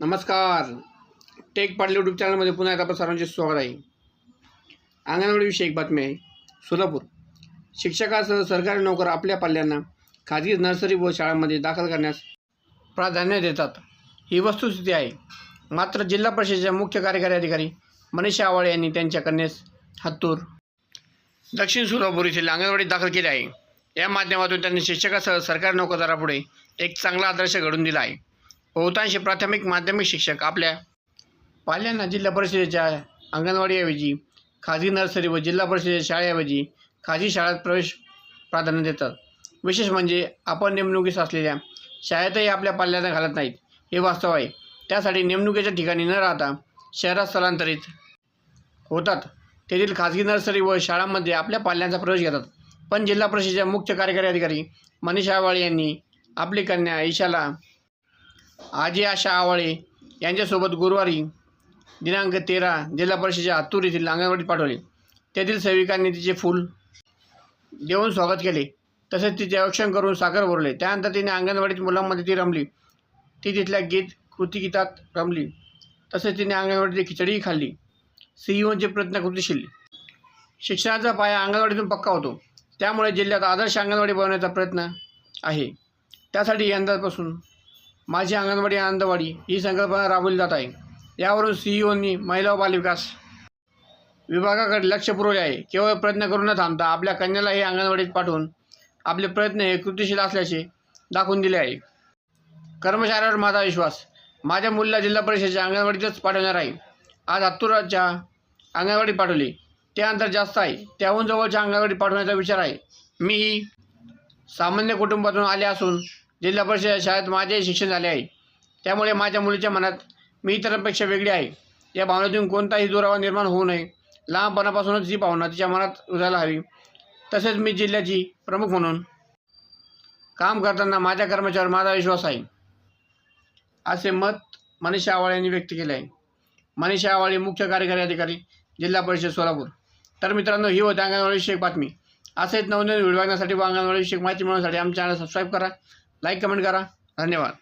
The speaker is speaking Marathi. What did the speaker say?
नमस्कार. टेक पाटील यूट्यूब चॅनलमध्ये पुन्हा एकदा आपलं सर्वांचे स्वागत आहे. अंगणवाडीविषयी एक बातमी आहे. सोलापूर. शिक्षकासह सरकारी नोकर आपल्या पाल्यांना खाजगी नर्सरी व शाळांमध्ये दाखल करण्यास प्राधान्य देतात. ही वस्तुस्थिती आहे. मात्र जिल्हा परिषदेच्या मुख्य कार्यकारी अधिकारी मनीषा आवाळे यांनी त्यांच्या कन्येस हत्तूर दक्षिण सोलापूर येथील अंगणवाडीत दाखल केले आहे. या माध्यमातून त्यांनी शिक्षकासह सरकारी नोकरदारापुढे एक चांगला आदर्श घडून दिला आहे. बहुतांश प्राथमिक माध्यमिक शिक्षक आपल्या पाल्यांना जिल्हा परिषदेच्या अंगणवाडीऐवजी खाजगी नर्सरी व जिल्हा परिषदेच्या शाळेऐवजी खाजगी शाळेत प्रवेश प्राधान्य देतात. विशेष म्हणजे आपण नेमणुकीस असलेल्या शाळेतही आपल्या पाल्यांना घालत नाहीत हे वास्तव आहे. त्यासाठी नेमणुकीच्या ठिकाणी न राहता शहरात स्थलांतरित होतात. तेथील खाजगी नर्सरी व शाळांमध्ये आपल्या पाल्यांचा प्रवेश घेतात. पण जिल्हा परिषदेच्या मुख्य कार्यकारी अधिकारी मनीषा आवाळे यांनी आपली कन्या ईशाला आजी आशा आवळे यांच्यासोबत गुरुवारी दिनांक तेरा जिल्हा परिषदेच्या आतूर येथील अंगणवाडीत पाठवले. तेथील सेविकांनी तिचे फूल देऊन स्वागत केले. तसेच तिचे औक्षण करून साखर भरले. त्यानंतर तिने अंगणवाडीत मुलांमध्ये ती रमली. ती तिथल्या गीत कृतिगीतात रमली. तसेच तिने अंगणवाडीची खिचडीही खाल्ली. सीईओचे प्रयत्न कृतीशील. शिक्षणाचा पाया अंगणवाडीतून पक्का होतो. त्यामुळे जिल्ह्यात आदर्श अंगणवाडी बनवण्याचा प्रयत्न आहे. त्यासाठी यंदापासून माझी अंगणवाडी आनंदवाडी ही संकल्पना राबवली जात आहे. यावरून सीईओनी महिला व बालविकास विभागाकडे लक्ष पुरवले आहे. केवळ प्रयत्न करून न थांबता आपल्या कन्याला हे अंगणवाडीत पाठवून आपले प्रयत्न हे कृतीशील असल्याचे दाखवून दिले आहे. कर्मचाऱ्यावर माझा विश्वास. माझ्या मुलीला जिल्हा परिषदेच्या अंगणवाडीतच पाठवणार आहे. आज हत्तुराच्या अंगणवाडी पाठवली. ते अंतर जास्त आहे. त्याहून जवळच्या अंगणवाडी पाठवण्याचा विचार आहे. मीही सामान्य कुटुंबातून आले असून जिल्हा परिषद शाळेत माझेही शिक्षण झाले आहे. त्यामुळे माझ्या मुलीच्या मनात मी इतरांपेक्षा वेगळी आहे. या भावनेतून कोणताही दुरावा निर्माण होऊ नये. लहानपणापासूनच ही भावना तिच्या मनात रुजायला हवी. तसेच मी जिल्ह्याची प्रमुख म्हणून काम करताना माझ्या कर्मचाऱ्यावर माझा विश्वास आहे. असे मत मनीषा आवाळे यांनी व्यक्त केले आहे. मनीषा आवाळे मुख्य कार्यकारी अधिकारी जिल्हा परिषद सोलापूर. तर मित्रांनो ही होती अंगणवाडी विषयक बातमी. असेच नवनवीन व्हिडिओ बघण्यासाठी व अंगणवाडी विषयक माहिती मिळवण्यासाठी आमच्या चॅनल सबस्क्राईब करा. लाईक कमेंट करा. धन्यवाद.